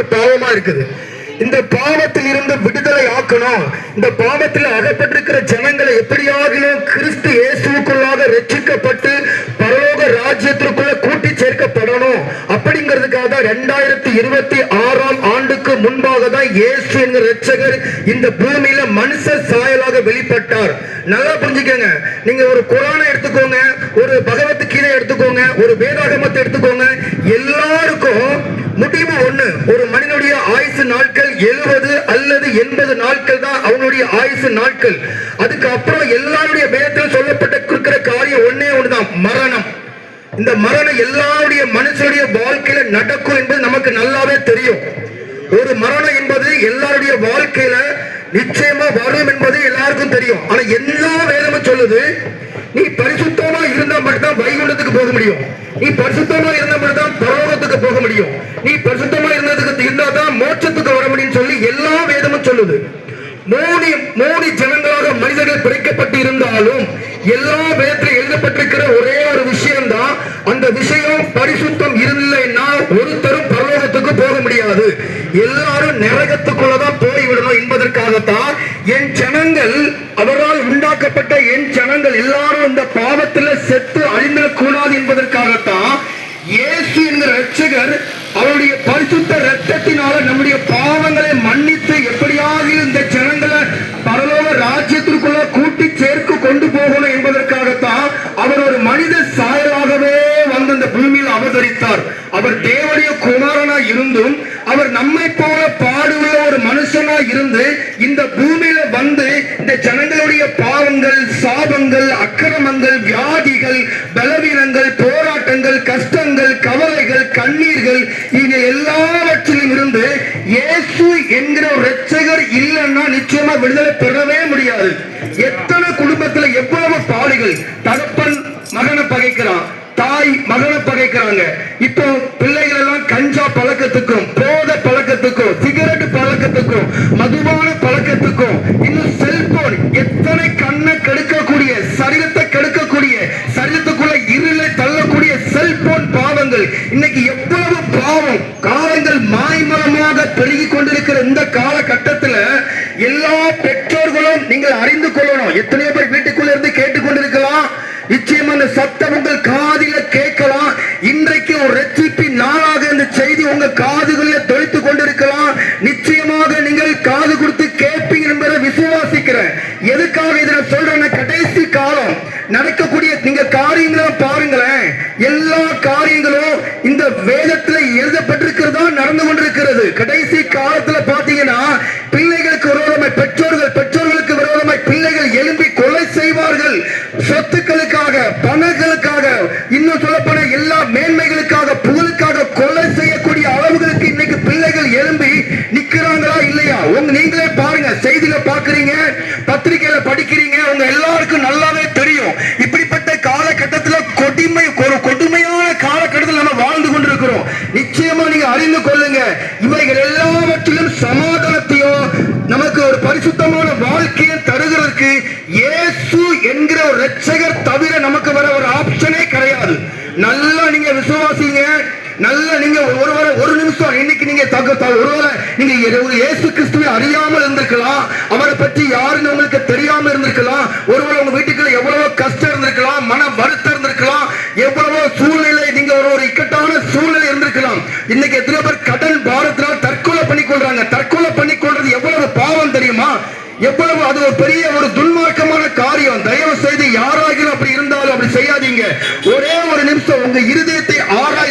ஒரு பாவமா இருக்குது. இந்த பாவத்தில் இருந்து விடுதலை ஆக்கணும். இந்த பாவத்தில் அகப்பட்டிருக்கிற ஜனங்களை எப்படியாகிலும் கிறிஸ்து இயேசுக்குள்ளாக ரட்சிக்கப்பட்டு பரலோக ராஜ்யத்திற்குள்ள கூட்டி சேர்க்கப்படணும். அப்படிங்கிறதுக்காக தான் ரெண்டாயிரத்தி இருபத்தி ஆறாம் ஆண்டுக்கு முன்பாக தான் இயேசு என்கிற ரட்சகர் இந்த பூமியில மனுஷ சாயலாக வெளிப்பட்டார். நல்லா புரிஞ்சுக்கங்க. நீங்க ஒரு குரானை எடுத்துக்கோங்க ஒரு பகவத்கீதை எடுத்துக்கோங்க ஒரு வேதாகமத்தை எடுத்துக்கோங்க முடிவு ஒண்ணு. ஒரு மனிதனுடைய ஆயுசு நாட்கள் எழுபது அல்லது எண்பது நாட்கள் தான் அவனுடைய ஆயுசு நாட்கள். அதுக்கப்புறம் எல்லாருடைய வேதத்தில் சொல்லப்பட்ட காரியம் ஒன்னே ஒண்ணுதான். மரணம். இந்த மரணம் எல்லாருடைய மனுஷனுடைய வாழ்க்கையில நடக்கும் என்பது நமக்கு நல்லாவே தெரியும். ஒரு மரணம் என்பது எல்லாருடைய வாழ்க்கையில நிச்சயமா வரும் என்பது எல்லாருக்கும் தெரியும். ஆனா எல்லா வேதமும் சொல்லுது நீ பரிசுத்தமா இருந்தா மட்டும்தான் வைகுண்டத்துக்கு போக முடியும். நீ பரிசுத்தமா இருந்தா மட்டும்தான் பரலோகத்துக்கு போக முடியும் நீ பரிசுத்தமா இருந்ததுக்கு இருந்தா தான் மோட்சத்துக்கு வர முடியும்னு சொல்லி எல்லா வேதமும் சொல்லுது மூணு மூணு வேதங்கள் பிரிக்கப்பட்டு இருந்தாலும் எல்லா வேதத்திலும் எழுதப்பட்டிருக்கிற ஒரே ஒரு விஷயம் தான் அந்த விஷயம் பரிசுத்தம் இல்லைன்னா ஒருத்தரும் பரலோகத்துக்கு போக முடியாது. எல்லாரும் நரகத்துக்குள்ளதான் போய்விடணும் என்பதற்காகத்தான் என் ஜனங்கள் அவரால் உண்டாக்கப்பட்ட என் ஜனங்கள் எல்லாரும் இந்த பாவத்துல செத்து அழிந்திடக்கூடாது என்பதற்காகத்தான் இயேசு என்கிற ரட்சகர் அவருடைய பரிசுத்த ரத்தத்தினால நம்முடைய பாவங்களை மன்னித்து எப்படியாக இந்த ஜனங்களை பரலோக ராஜ்யத்திற்குள்ள கூட்டி சேர்க்கு கொண்டு போகணும் என்பதற்காகத்தான் அவர் ஒரு மனித சாயலாகவே வந்து இந்த பூமியில் அவதரித்தார் அவர் தேவனுடைய குமாரனா இருந்தும் அவர் நம்மை போல பாடுள்ள ஒரு மனுஷனா இருந்து இந்த பூமியில வந்து இந்த ஜனங்களுடைய பாவங்கள் சாபங்கள் அக்கிரமங்கள் வியாதிகள் பலவீனங்கள் போராட்டங்கள் கஷ்டங்கள் கவலைகள் கண்ணீர்கள் இது எல்லாவற்றிலும் இருந்து இயேசு என்கிற ஒரு ரட்சகர் இல்லைன்னா நிச்சயமா விடுதலை பெறவே முடியாது. எத்தனை குடும்பத்துல எவ்வளவு பாலிகள் தகப்பன் மகனை பகைக்கிறான் தாய் மகனை பகைக்கிறாங்க. இப்போ பிள்ளைகள் எல்லாம் கஞ்சா பழக்கத்துக்கும் போத பழக்கத்துக்கும் சிகரெட் பழக்கத்துக்கும் மதுபான பழக்கத்துக்கும் இன்னும் செல்போன் எத்தனை கண்ணை கெடுக்கக்கூடிய சரீரத்தை கெடுக்கக்கூடிய சரீரத்துக்குள்ள இருளை தள்ளக்கூடிய செல்போன் பாவங்கள். இன்னைக்கு எவ்வளவு பாவம் காலங்கள் மாய்மலமாக பெருகி கொண்டிருக்கிற இந்த காலகட்டத்துல எல்லா பெற்ற நீங்கள் அறிந்து கொள்ளணும் எத்தனையோ பேர் வீட்டுக்குள்ள இருந்து கேட்டுக்கொண்டிருக்கலாம் நிச்சயமா அந்த சத்தம் உங்கள் காதில கேட்கலாம் இன்றைக்கு ஒரு ரட்சிப்பின் நாளாக இந்த செய்தி உங்க காதுகளில் தொலைத்து கொண்டிருக்கலாம் நிச்சயமாக நீங்கள் காது கொடுத்து கேட்பீங்க என்பதை விசுவாசிக்கிறேன். எதுக்காக இதை நான் சொல்றேன்னா கடைசி காலம் நடக்கக்கூடிய நீங்க காரியங்களை பாருங்களேன். எல்லா காரியங்களும் இந்த வேதத்துல எழுதப்பட்டிருக்கிறதா நடந்து கொண்டிருக்கிறது. கடைசி காலத்துல பாத்தீங்கன்னா பிள்ளைகளுக்கு ஒரு பெற்றோர்கள் பெற்றோர் படிக்கிறீங்க உங்க எல்லாருக்கும் நல்லாவே தெரியும். இப்படிப்பட்ட காலகட்டத்துல கொடுமை ஒரு கொடுமையான காலகட்டத்தில் நம்ம வாழ்ந்து கொண்டிருக்கிறோம். நிச்சயமா நீங்க அறிந்து கொள்ளுங்க. இவைகள் எல்லாவற்றிலும் சமாதானத்தையும் நமக்கு ஒரு பரிசுத்தமான வாழ்க்கையை தருகிறதுக்கு இயேசு என்கிற ஒரு ரட்சகர் தவிர நமக்கு வர ஒரு ஆப்ஷனே கிடையாது. நல்லா நீங்க விசுவாசிங்க. நல்லா நீங்க ஒருவரை ஒரு நிமிஷம் இன்னைக்கு நீங்க தக த- நீங்க ஒரு இயேசு கிறிஸ்துவை அறியாமல் இருந்திருக்கலாம். அவரை பற்றி யாருன்னு உங்களுக்கு தெரியாம இருந்திருக்கலாம். ஒருவேளை உங்க வீட்டுக்குள்ள எவ்வளவு கஷ்டம் இருந்திருக்கலாம். மன வருத்தம் இருந்திருக்கலாம். எவ்வளவோ சூழ்நிலை நீங்க ஒரு ஒரு இக்கட்டான சூழ்நிலை இருந்திருக்கலாம். இன்னைக்கு எத்தனை பேர் கடன் பாரத்தினால் தற்கொலை பண்ணி கொள்றாங்க தற்கொலை பண்ணி கொள்றது எவ்வளவு பாவம் தெரியுமா? எவ்வளவு அது ஒரு பெரிய ஒரு துன்மார்க்கமான காரியம். தயவு செய்து யாராகிலும் அப்படி இருந்தாலும் அப்படி செய்யாதீங்க. ஒரே ஒரு நிமிஷம் உங்க இருதயத்தை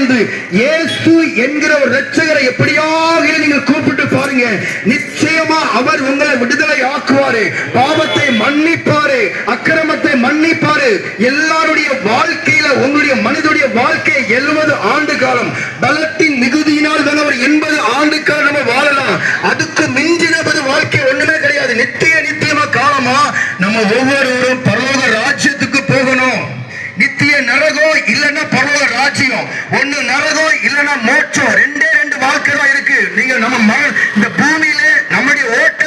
ஆராய்ந்து இயேசு என்கிற ஒரு ரட்சகரை எப்படியாக நீங்கள் கூப்பிட்டு பாருங்க. நிச்சயமா அவர் உங்களை விடுதலை ஆக்குவாரு. பாவத்தை மன்னிப்பாரு. அக்கிரமத்தை மன்னிப்பாரு. எல்லாருடைய வாழ்க்கையில உங்களுடைய மனிதனுடைய வாழ்க்கை எழுபது ஆண்டு காலம் பலத்தின் மிகுதியினால் தான் அவர் எண்பது ஆண்டு காலம் நம்ம வாழலாம். அதுக்கு மிஞ்சினபது வாழ்க்கை ஒண்ணுமே கிடையாது. நித்திய நித்தியமா காலமா நம்ம ஒவ்வொருவரும் பரலோக ராஜ்யத்துக்கு போகணும் நித்திய நரகம் இல்லைன்னா பரலோக ராஜ்யம் ஒண்ணு நரகம் இல்லைன்னா மோட்சம் ரெண்டே ரெண்டு வாழ்க்கை தான் இருக்கு. நீங்க நம்ம இந்த பூமியில நம்முடைய ஓட்ட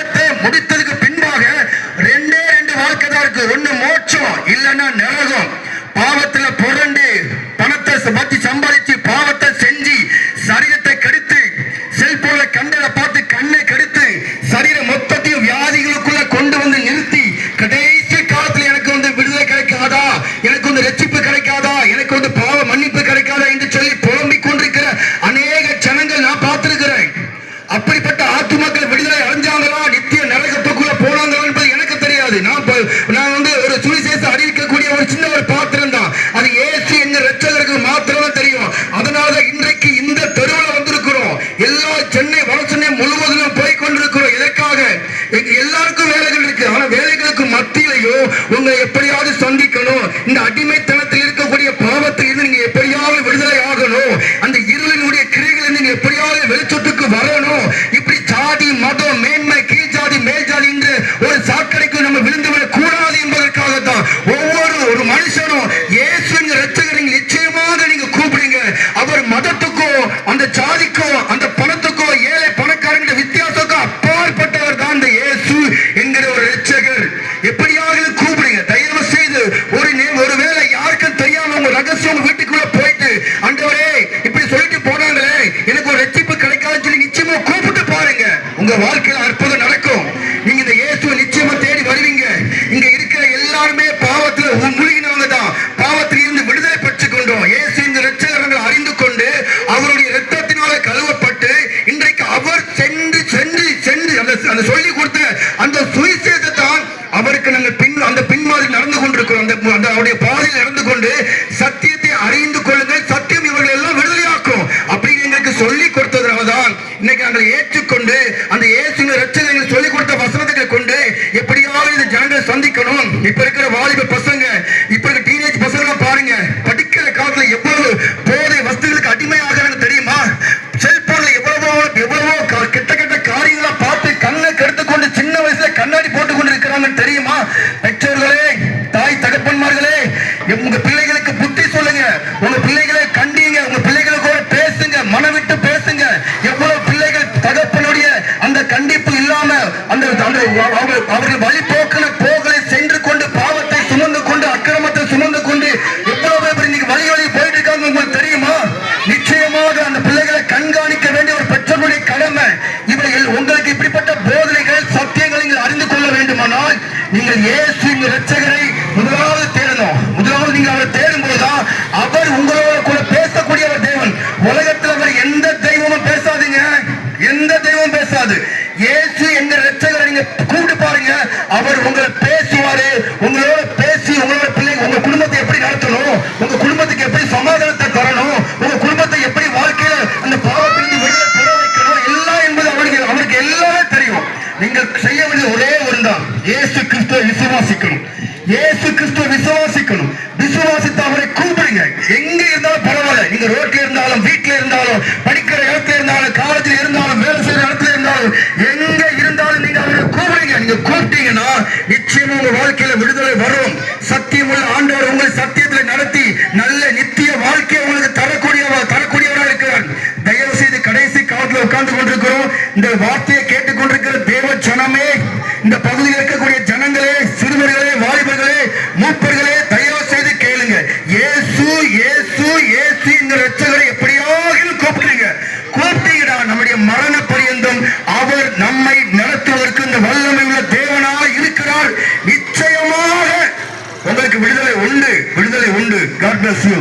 உங்களை எப்படியாவது சந்தி இப்ப இருக்கிற வாலிப நீங்கள் ஏசு ரட்சகரை முதலாவது தேடணும். முதலாவது நீங்கள் அவரை தேடும் போதுதான் அவர் உங்களோட கூட பேசக்கூடிய ஒரு தெய்வன் உலகத்தில் அவர் எந்த தெய்வமும் பேசாதீங்க. எந்த தெய்வமும் பேசாது. ஏசு எங்க ரட்சகரை நீங்க கூப்பிட்டு பாருங்க. அவர் உங்களை விசுவாசிக்கணும். ஏசு கிறிஸ்துவ விசுவாசிக்கணும். விசுவாசித்து அவரை கூப்பிடுங்க. எங்க இருந்தாலும் பரவாயில்ல. நீங்க ரோட்ல இருந்தாலும் வீட்டுல இருந்தாலும் படிக்கிற இடத்துல இருந்தாலும் காலேஜ்ல இருந்தாலும் வேலை செய்யற இடத்துல இருந்தாலும் எங்க இருந்தாலும் நீங்க அவரை கூப்பிடுங்க. நீங்க கூப்பிட்டீங்கன்னா நிச்சயமா உங்க வாழ்க்கையில விடுதலை வரும். சத்தியம் உள்ள ஆண்டவர் உங்களை சத்தியத்துல நடத்தி நல்ல நித்திய வாழ்க்கையை உங்களுக்கு தரக்கூடிய தரக்கூடியவரா இருக்கிறார். தயவு செய்து கடைசி காலத்துல உட்கார்ந்து கொண்டிருக்கிறோம். இந்த வார்த்தை ஏசு ஏசு ஏசு இந்த ரச்சகரை எப்படியாகிலும் கூப்பிடுங்க கூப்பிட்டீங்கடா நம்முடைய மரண பரியந்தம். அவர் நம்மை நடத்துவதற்கு இந்த வல்லமை உள்ள தேவனாக இருக்கிறார். நிச்சயமாக உங்களுக்கு விடுதலை உண்டு விடுதலை உண்டு. God bless you